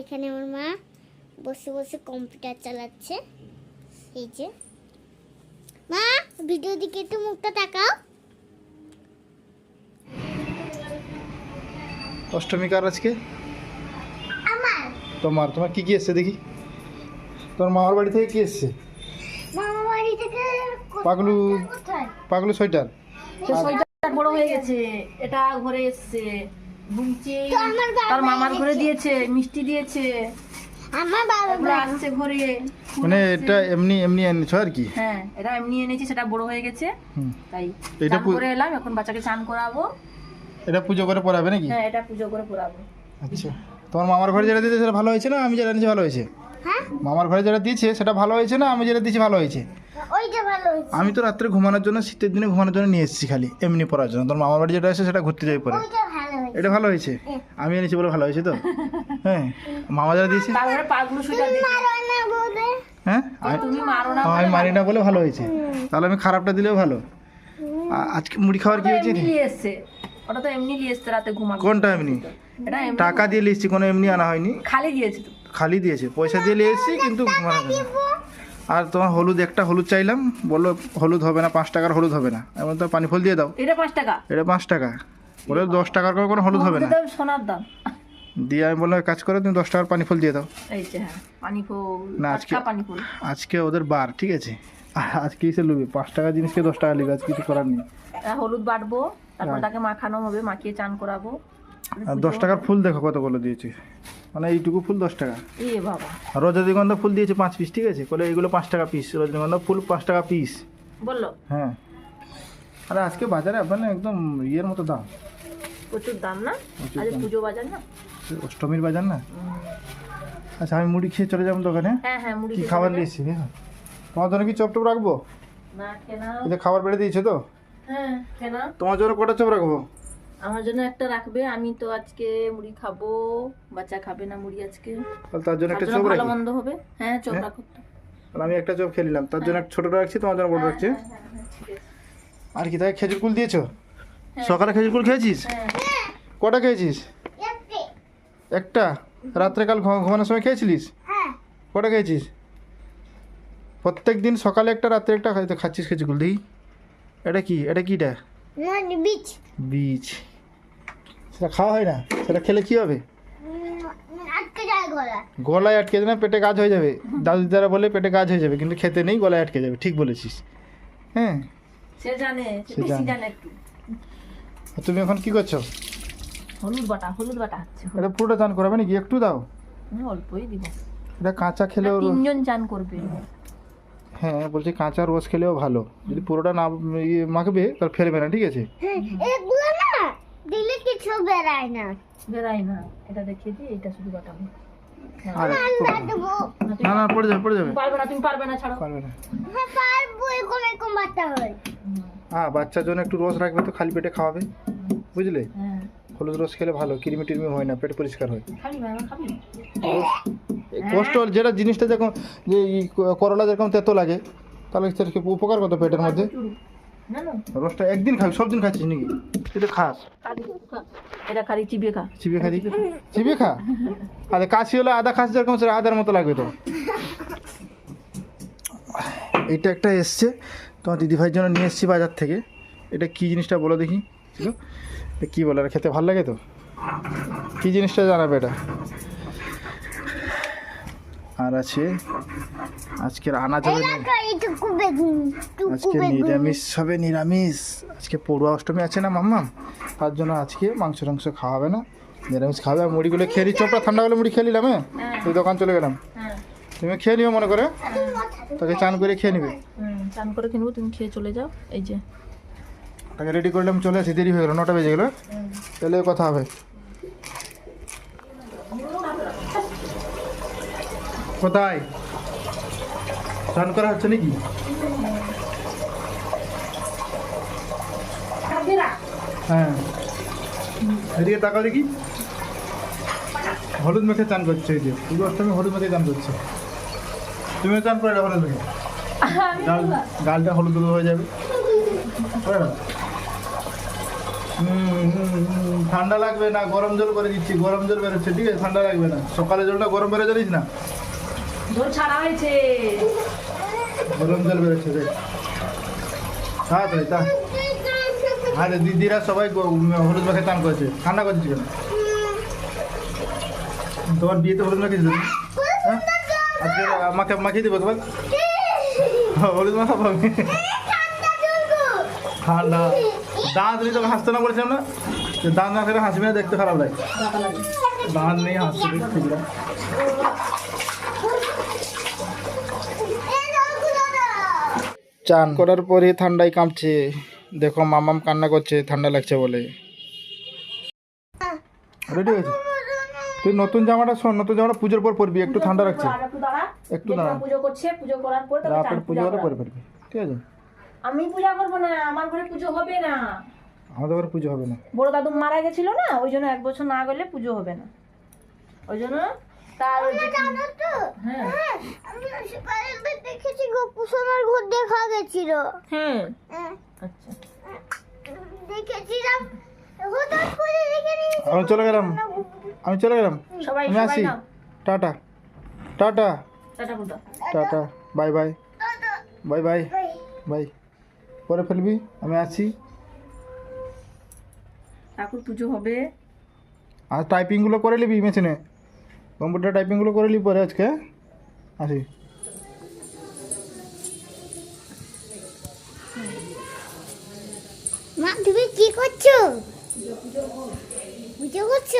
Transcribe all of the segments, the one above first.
এখানে আমার মা বসে বসে কম্পিউটার চালাচ্ছে। এই যে। মা ভিডিও দিকে একটু মুখটা তাকাও। অষ্টমী কার আজকে? তোমার। তোমার কি কি এসছে দেখি। তোমার মামার বাড়ি থেকে কি এসছে? মামা বাড়ি থেকে পাগলু পাগলু সোয়েটার। সোয়েটার বড় হয়ে গেছে। এটা ঘরে এসছে। বাবা তার মামার ঘরে দিয়েছে মিষ্টি দিয়েছে। আমার বাবা আসছে ঘরে। মানে এটা এমনি এমনি এনেছো আর কি? হ্যাঁ এটা এমনি এনেছি সেটা বড় হয়ে গেছে। তাই এটা করে এলাম এখন বাচ্চাকে চান করাবো। এটা পুজো করে পড়াবে নাকি? হ্যাঁ এটা পুজো করে পড়াবো। আচ্ছা। তোমার মামার ঘরে যেটা দিয়েছে সেটা ভালো হয়েছে না? আমি যেটা নিয়েছি ভালো হয়েছে? হ্যাঁ? মামার ঘরে যেটা দিয়েছে সেটা ভালো হয়েছে না? আমি যেটা দিয়েছি ভালো হয়েছে? ওইটা ভালো হয়েছে। আমি তো রাত্রে ঘুমানোর জন্য শীতের দিনে ঘুমানোর জন্য নিয়ে এসেছি খালি এমনি পড়ার জন্য। তোর মামার বাড়ি যেটা আছে সেটা ঘুরতে যাই পরে। এটা ভালো হয়েছে? আমি এনেছি বলে ভালো হয়েছে তো? হ্যাঁ। মামা যারা দিয়েছে? হ্যাঁ আমি- মারি না বলে ভালো হয়েছে। তাহলে আমি খারাপটা দিলেও ভালো। আজকে মুড়ি খাওয়ার কি হয়েছে ওটা তো এমনি রাতে কোনটা এমনি? টাকা দিয়ে লিখছি কোনো এমনি আনা হয়নি। খালি দিয়েছে খালি দিয়েছে। পয়সা দিয়ে এসেছি কিন্তু। আর তোমার হলুদ একটা হলুদ চাইলাম। বলল হলুদ হবে না পাঁচ টাকার হলুদ হবে না। এমন তো পানি ফল দিয়ে দাও। এটা পাঁচ টাকা। এটা পাঁচ টাকা। বলে দশ টাকার করে কোনো হলুদ হবে না। সোনার দাম। দিয়ে আমি বললাম কাজ করো তুমি দশ টাকার পানি ফুল দিয়ে দাও। হ্যাঁ না, আজকে- আজকে ওদের বার ঠিক আছে? আজকে এসে লুবি পাঁচ টাকা জিনিসকে দশ টাকা লিবে আজকে কিছু করার নেই। হলুদ বাটবো তারপর হ্যাঁ। তাকে মাখানো হবে মাখিয়ে চান করাবো। আর দশ টাকার ফুল দেখো কতগুলো দিয়েছে। মানে এইটুকু ফুল দশ টাকা। রজনীগন্ধা ফুল দিয়েছে পাঁচ পিস ঠিক আছে? বলে এইগুলো পাঁচ টাকা পিস রজনীগন্ধা ফুল পাঁচ টাকা পিস বলল? হ্যাঁ। আরে আজকে বাজারে মানে একদম ইয়ের মতো দাম। প্রচুর দাম না? আজ পুজো বাজার না? অষ্টমীর বাজার না? আচ্ছা আমি মুড়ি খেয়ে চলে যাব দোকানে। হ্যাঁ হ্যাঁ মুড়ি কি খাবার। নিয়েছি? হ্যাঁ তোমার জন্য কি চপ টপ রাখব? না কেনা। খাবার বেড়ে দিয়েছে তো? হ্যাঁ কেনা। তোমার জন্য কটা চপ রাখব? আমার জন্য একটা রাখবে আমি তো আজকে মুড়ি খাব। বাচ্চা খাবে না মুড়ি আজকে। তাহলে তার জন্য একটা চপ ভালো রাখি। মন্দ হবে। হ্যাঁ চোখ হ্যাঁ? রাখো আমি একটা চপ খেয়ে নিলাম। তার জন্য একটা ছোটটা রাখছি তোমার জন্য বড় রাখছি। হ্যাঁ, হ্যাঁ, হ্যাঁ, আছে। আর কি তাই খেজুর কুল দিয়েছ? সকালে খেজুর কুল খেয়েছিস? হ্যাঁ। কটা খেয়েছিস? একটা। রাত্রে কাল ঘুম- ঘুমানোর সময় খেয়েছিলিস? হ্যাঁ। কটা খেয়েছিস? প্রত্যেক দিন সকালে একটা রাত্রে একটা খাচ্ছিস খেজুর কুল দেখি। এটা কি? এটা কিটা বিচ বীজ। সেটা খাওয়া হয় না? সেটা খেলে কি হবে? আটকে যায় গলা। গলায় আটকে যাবে না পেটে কাজ হয়ে যাবে। দাদু দিদারা বলে পেটে কাজ হয়ে যাবে কিন্তু খেতে নেই গলায় আটকে যাবে। ঠিক বলেছিস। হ্যাঁ? সে জানে সে জানে। একটু। তুমি এখন কি করছ? হলুদ বাটা হলুদ বাটা হচ্ছে এটা পুরোটা চান করাবে নাকি? একটু দাও। আমি অল্পই দিব। এটা কাঁচা খেলেও তিনজন চান করবে। হ্যাঁ বলছি কাঁচা রোজ খেলেও ভালো। যদি পুরোটা না ইয়ে মাখবে তাহলে ফেলবে না ঠিক আছে? হ্যাঁ, এগুলো না দিলে কিছু বেরায় না। বেরাই না এটা দেখিয়ে দিই এটা শুধু আর না না না পড়ে যাবে পড়ে যাবে। পারবে না তুমি পারবে না ছাড়ো। পারবে না। হ্যাঁ পারব এরকম এরকম বাচ্চা হয় হ্যাঁ বাচ্চার জন্য একটু রস রাখবে তো খালি পেটে খাওয়াবে। বুঝলে? হ্যাঁ। হলুদ রস খেলে ভালো কিরমি টিরমি হয় না পেট পরিষ্কার হয়। কষ্ট যেটা জিনিসটা যখন যে করলা যেরকম তেতো লাগে তাহলে সেটাকে উপকার কত পেটের মধ্যে? রসটা একদিন খাবি সব দিন খাচ্ছিস নাকি? তো খাস। এটা খালি চিবিয়ে খা। চিবিয়ে খা। দিবি চিবিয়ে খা? আরে কাশি হলে আদা খাস যেরকম সেটা আদার মতো লাগবে তো। এটা একটা এসছে তোমার দিদিভাইয়ের জন্য নিয়ে এসেছি বাজার থেকে। এটা কি জিনিসটা বলো দেখি। ছিল? এটা কী বলে? এটা খেতে ভালো লাগে তো? কী জিনিসটা জানাবে এটা? আর আছে আজকের আনাজ হবে আজকে নিরামিষ হবে নিরামিষ। আজকে পড়ুয়া অষ্টমী আছে না মাম্মাম? তার জন্য আজকে মাংস টাংস খাওয়াবে না। নিরামিষ খাওয়াবে আর মুড়িগুলো খেয়ে নিই চোপড়া ঠান্ডা হলে মুড়ি খেয়ে নিলাম হ্যাঁ? তুই দোকান চলে গেলাম। হ্যাঁ তুমি খেয়ে নিও মনে করে। তাকে চান করে খেয়ে নিবে। চান করে কিনবো তুমি খেয়ে চলে যাও এই যে। তাকে রেডি করলাম চলে আসি দেরি হয়ে গেলো নটা বেজে গেলো। তাহলে কথা হবে। কোথায়? চান করা হচ্ছে নাকি? হ্যাঁ। এদিকে তাকাও দেখি। হলুদ মেখে চান করছে এই যে। পুজো অষ্টমী হলুদ মেখে চান করছে। তুমিও চান করে মেখে গাল গালটা হলুদ হলুদ হয়ে যাবে। ঠান্ডা লাগবে না গরম জল করে দিচ্ছি গরম জল বেরোচ্ছে ঠিক আছে? ঠান্ডা লাগবে না। সকালে জলটা গরম বেরো জানিস না? জল ছাড়া হয়েছে। গরম জল বেরোচ্ছে দেখ। তাড়াতাড়ি তা আরে দিদিরা সবাই হলুদ মাখে চান করেছে। ঠান্ডা করছিস কেন? তোমার বিয়েতে হলুদ মাখিয়েছিল হ্যাঁ আজকে আমাকে মাখিয়ে দেবো তোমার হলুদ মাখা পাবি ঠান্ডা দাঁত নেই তোকে হাসতে না বলেছিলাম না? যে দাঁত না খেলে হাসবি না দেখতে খারাপ লাগে। লাগে দাঁত নেই হাসতে ঠিক না। চান করার পরে ঠান্ডায় কাঁপছে। দেখো মামাম কান্না করছে ঠান্ডা লাগছে বলে। রেডি হয়েছে? তুই নতুন জামাটা শোন নতুন জামাটা পুজোর পর পরবি একটু ঠান্ডা রাখছে একটু দাঁড়া। পুজো করছে পুজো করার পর তবে রাতের পুজো পূজা হলে করা। পরে ফেলবি ঠিক আছে? আমি পূজা করব না আমার ঘরে পুজো হবে না। আমাদের ঘরে পুজো হবে না। বড় দাদু মারা গেছিল না ওই জন্য এক বছর না গেলে পুজো হবে না। ওই জন্য তার ওই জানো তো? হ্যাঁ। আমি আশেপাশে দেখেছি গোপুসোনার ঘর দেখা গেছিল। হ্যাঁ। হ্যাঁ, আচ্ছা। দেখেছিলাম হঠাৎ করে দেখে নিয়েছি আমি চলে গেলাম। আমি চলে গেলাম। আমি আসি। Tata. Tata. Tata bye bye. Bye bye. Bye. পরে ফেলবি। আমি আসি। ঠাকুর পুজো হবে। আর টাইপিংগুলো করে নিবি মেশিনে কম্পিউটার টাইপিংগুলো করে নিবি পরে আজকে আসি। মা তুমি কি করছ? পুজো করছ?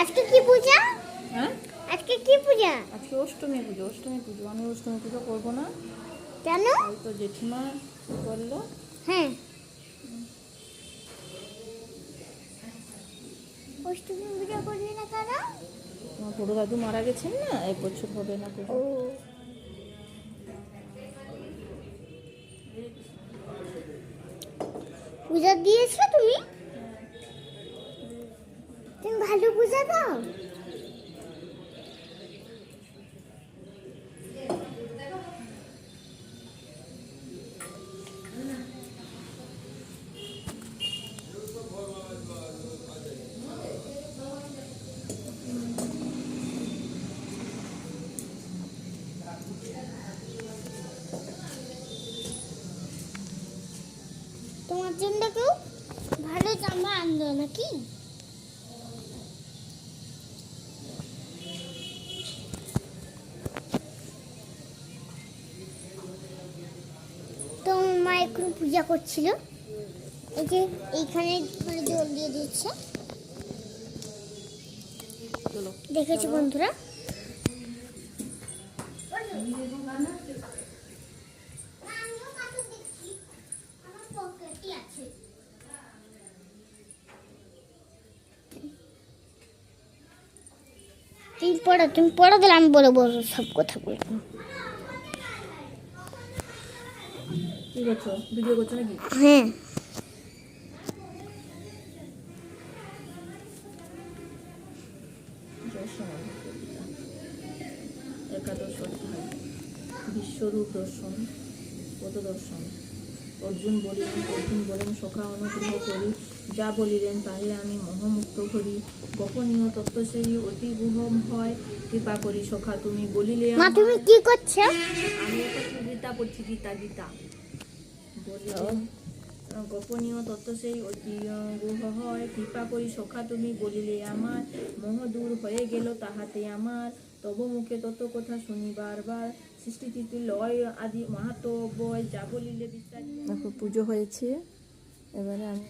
আজকে কি পূজা? হ্যাঁ? আজকে কি পূজা? আজকে অষ্টমী পুজো অষ্টমী পুজো। আমি অষ্টমী পুজো করব না। কেন? ওই তো জেঠিমা করল হ্যাঁ। অষ্টমী পূজা করবি না কেন আমার বড় দাদু মারা গেছেন না? এক বছর হবে না পুজো। পূজা দিয়েছ তুমি ভালো পূজা দাও তোমার জন্য কেউ ভালো আনলো নাকি? তো মা এখন পূজা করছিল। এই যে এইখানে মানে জল দিয়ে দিচ্ছে। দেখেছি বন্ধুরা? তুমি পড়ো তুমি পড়ো দিলে আমি বলে বলব সব কথা বলব হ্যাঁ। একাদশ অধ্যায় বিশ্বরূপ দর্শন অর্জুন বলিলেন অর্জুন বলেন সখা অনুগ্রহ করি। যা বলিলেন তাহলে আমি মোহমুক্ত করি। গোপনীয় তত্ত্ব সেই অতি গুহম হয়। কৃপা করি সখা তুমি বলিলে মা তুমি কি করছ? আমি একটা গীতা পড়ছি গীতা গীতা। বলিলেন গোপনীয় তত্ত্ব সেই গুহ হয়। কৃপা করি সখা তুমি বলিলে আমার মোহ দূর হয়ে গেল তাহাতে আমার। তব মুখে তত কথা শুনিবার বার সৃষ্টি তিথি লয় আদি মাহাতো বয় যা বলিলে বিস্তারিত পুজো হয়েছে। এবারে আমি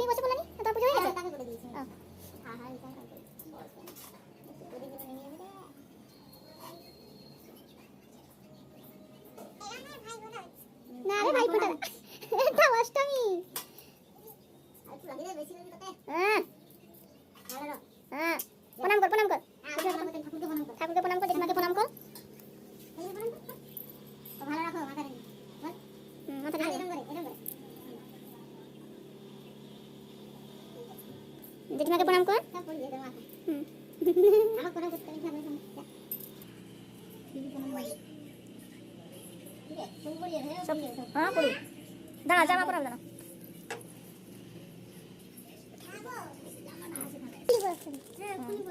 তুমি বসে বলে নি তোমার পুজো হয়ে গেছে? তাকে বলে দিয়েছি। হ্যাঁ হ্যাঁ এটা না রে ভাই ফোটা এটা অষ্টমী হ্যাঁ জেঠিমাকে প্রণাম কর। হ্যাঁ দাঁড়া জামা দাঁড়া।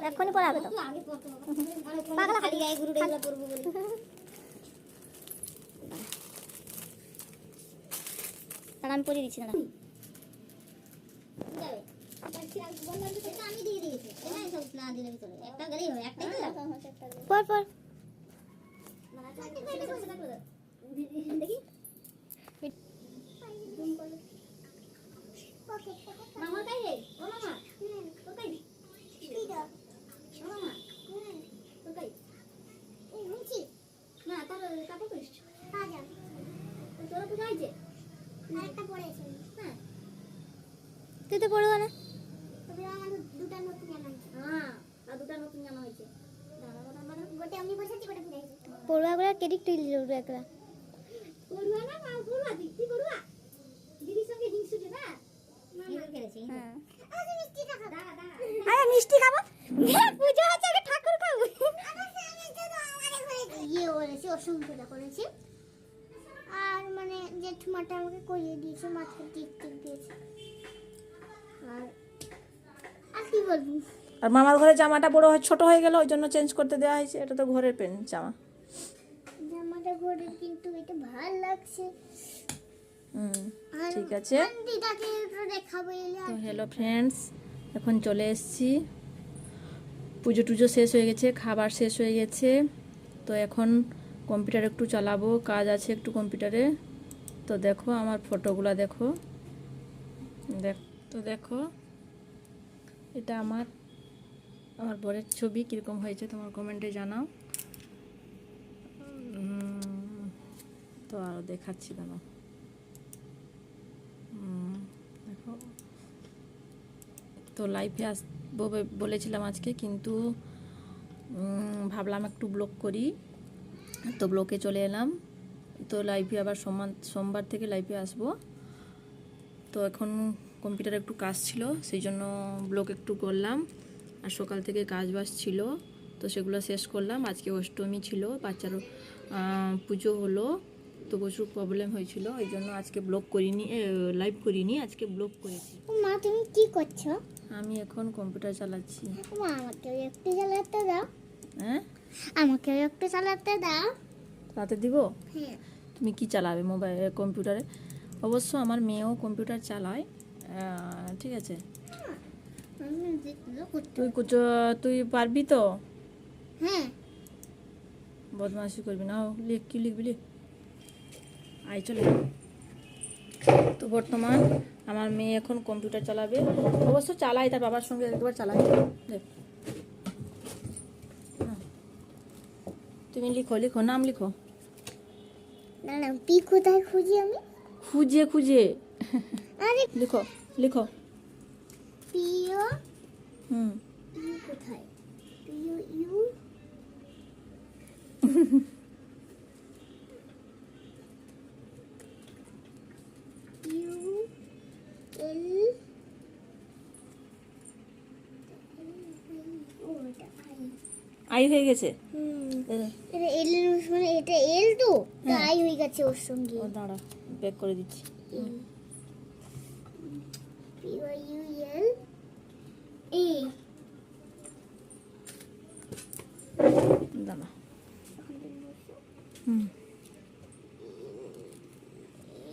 এক্ষুনি পড়াবে তো। পাগলা খালি গায়ে গুরু ডেগুলা পরবো বলে। দাঁড়া আমি পরিয়ে দিচ্ছি দাঁড়া। পর পর। মামা কাই রে ও মামা তো কাই ও মামা তো কাই এই মুচি না তার কাপড় পরিস আজা তোরা পূজা হয়েছে আরেকটা পড়েছে হ্যাঁ তুই তো পড়ব না? দুটো নতুন জামা হয়েছে। হ্যাঁ আর দুটো নতুন জামা হয়েছে। গোটে আমি বসেছি গোটে পূজা হয়েছে পড়ুয়া গুলা কেডিক তুই দিল একলা। পড়ুয়া না মা পড়ুয়া দিদি পড়ুয়া। দিদির সঙ্গে হিংসুটে না। আরে মিষ্টি খাব? পুজো হচ্ছে আগে ঠাকুর খাব। ইয়ে করেছি অসংখ্যটা করেছি। আর মানে জেঠমাটা আমাকে করিয়ে দিয়েছে মাথায় টিক টিক দিয়েছে। আর আর মামার ঘরে জামাটা বড় হয় ছোট হয়ে গেল ওই জন্য চেঞ্জ করতে দেওয়া হয়েছে। এটা তো ঘরের প্যান্ট জামা। জামাটা ঘরে কিন্তু এটা ভালো লাগছে। হুম ঠিক আছে। তো হ্যালো ফ্রেন্ডস এখন চলে এসেছি। পুজো টুজো শেষ হয়ে গেছে খাবার শেষ হয়ে গেছে। তো এখন কম্পিউটার একটু চালাবো কাজ আছে একটু কম্পিউটারে তো দেখো আমার ফটোগুলো দেখো। দেখ তো দেখো। এটা আমার আমার বরের ছবি কীরকম হয়েছে তোমার কমেন্টে জানাও। তো আরও দেখাচ্ছি উম, দেখো। তো লাইভে আসব বলেছিলাম আজকে কিন্তু ভাবলাম একটু ব্লগ করি। তো ব্লকে চলে এলাম। তো লাইভে আবার সোমবার সোমবার থেকে লাইভে আসব। তো এখন কম্পিউটারে একটু কাজ ছিল সেই জন্য ব্লগ একটু করলাম। আর সকাল থেকে কাজ বাজ ছিল তো সেগুলো শেষ করলাম। আজকে অষ্টমী ছিল বাচ্চার পুজো হলো তো প্রচুর প্রবলেম হয়েছিল। ওই জন্য আজকে ব্লগ করিনি লাইভ করিনি আজকে ব্লগ করেছি। মা তুমি কি করছ? আমি এখন কম্পিউটার চালাচ্ছি। মা আমাকেও একটু চালাতে দাও। হ্যাঁ? আমাকেও একটু চালাতে দাও। রাতে দিব? হ্যাঁ। তুমি কি চালাবে মোবাইল কম্পিউটারে? অবশ্য আমার মেয়েও কম্পিউটার চালায়। ঠিক আছে। করতে তুই কুচ- তুই পারবি তো? হ্যাঁ। বদমাশি করবি না ও, লিখ কি লিখবি লিখ। আই চলে তো বর্তমান আমার মেয়ে এখন কম্পিউটার চালাবে। অবশ্য চালাই তার বাবার সঙ্গে একবার চালাই। দেখ। হ্যাঁ। তুমি লিখো লিখো নাম লিখো। না না পি কোথায় খুঁজি আমি? খুঁজে খুঁজে। আরে লিখো লিখো। হুম। ইউ কোথায়? P O U? U L I হয়ে গেছে? হুম। এটা এল মানে এটা এল তো? হ্যাঁ। আই হয়ে গেছে ওর সঙ্গে। ও দাঁড়া ব্যাক করে দিচ্ছি। এ দাঁড়া হুম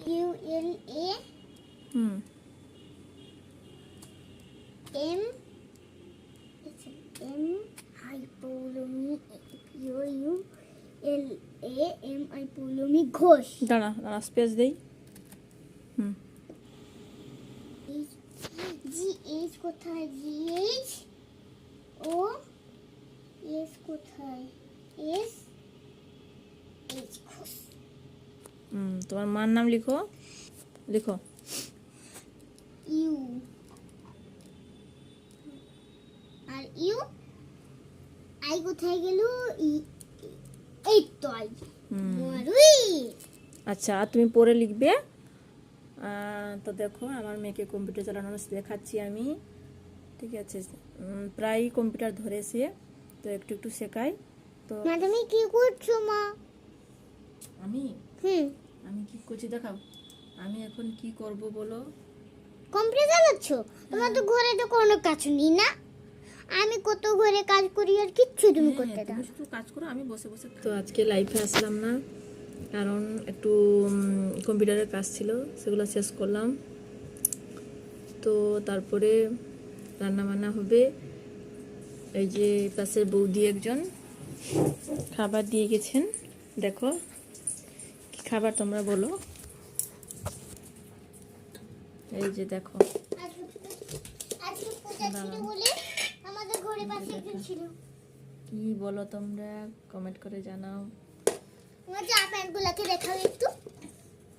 U L A hmm M M হাইপোলমি U U L A M হাইপোলমি Ghosh দাঁড়া দাঁড়া স্পেস দেই হুম এইচ কোথায়? জি এইচ ও এস কোথায়? এস? এইচ ঘোষ হুম তোমার মার নাম লিখো। লিখো। ইউ। Are you? আই কোথায় গেল? ই- এই তো আই। আচ্ছা তুমি পরে লিখবে? তো দেখো আমার মেয়েকে কম্পিউটার চালানো দেখাচ্ছি আমি। ঠিক আছে প্রায় কম্পিউটার ধরে সে তো একটু একটু শেখাই তো তুমি কি করছ মা? আমি? হুম। আমি কি করছি দেখাও। আমি এখন কি করব বলো? কম্পিউটার চালাচ্ছ? তোমার তো ঘরে তো কোনো কাজ নেই না। আমি কত ঘরে কাজ করি আর কিচ্ছু তুমি হ্যাঁ, করতে দাও। তুমি শুধু কাজ করো আমি বসে বসে তো আজকে লাইফে আসলাম না। কারণ একটু কম্পিউটারের কাজ ছিল সেগুলো শেষ করলাম। তো তারপরে রান্না বান্না হবে। এই যে পাশের বৌদি একজন খাবার দিয়ে গেছেন। দেখো কি খাবার তোমরা বলো। এই যে দেখো। কি বলো তোমরা? কমেন্ট করে জানাও।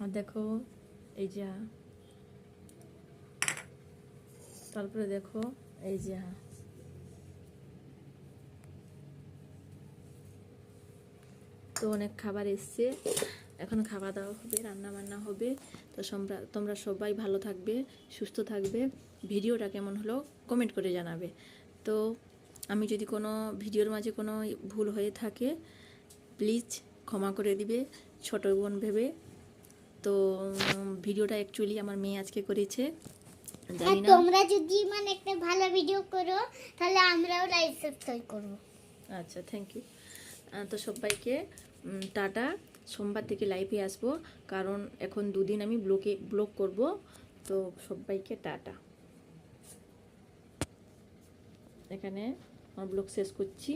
আর দেখো, এই যা তারপরে দেখো, এই যা তো অনেক খাবার এসছে। এখন খাওয়া দাওয়া হবে, রান্না বান্না হবে। তো তোমরা সবাই ভালো থাকবে, সুস্থ থাকবে। ভিডিওটা কেমন হলো কমেন্ট করে জানাবে। তো আমি যদি কোনো ভিডিওর মাঝে কোনো ভুল হয়ে থাকে প্লিজ ক্ষমা করে দিবে ছোট বোন ভেবে। তো ভিডিওটা অ্যাকচুয়ালি আমার মেয়ে আজকে করেছে। জানি না। তোমরা যদি মানে একটা ভালো ভিডিও করো তাহলে আমরাও লাইক সাবস্ক্রাইব করব। আচ্ছা থ্যাংক ইউ তো সবাইকে টাটা। সোমবার থেকে লাইভে আসব কারণ এখন দুদিন আমি ব্লকে ব্লগ করব। তো সবাইকে টাটা। এখানে আমার ব্লগ শেষ করছি।